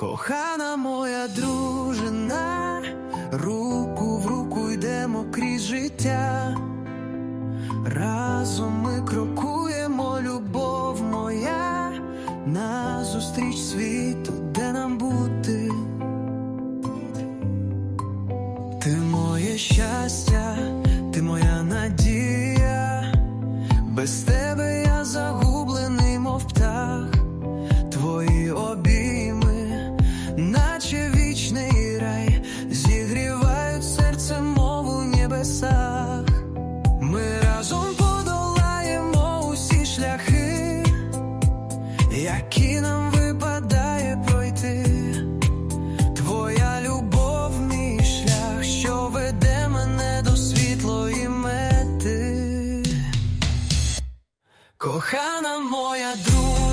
Кохана моя дружина, руку в руку йдемо крізь життя. Разом ми крокуємо, любов моя, назустріч світу, де нам буде. які нам випадає пройти, твоя любов, мій шлях, що веде мене до світлої мети, кохана моя друга.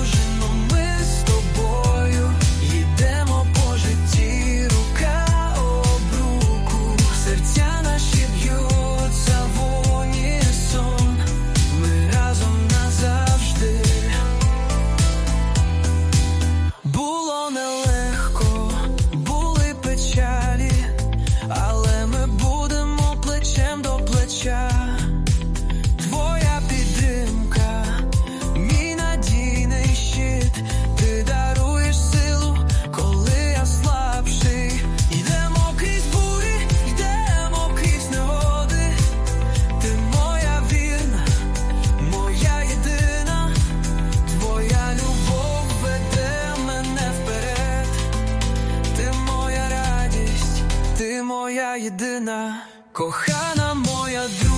єдина, кохана моя друга.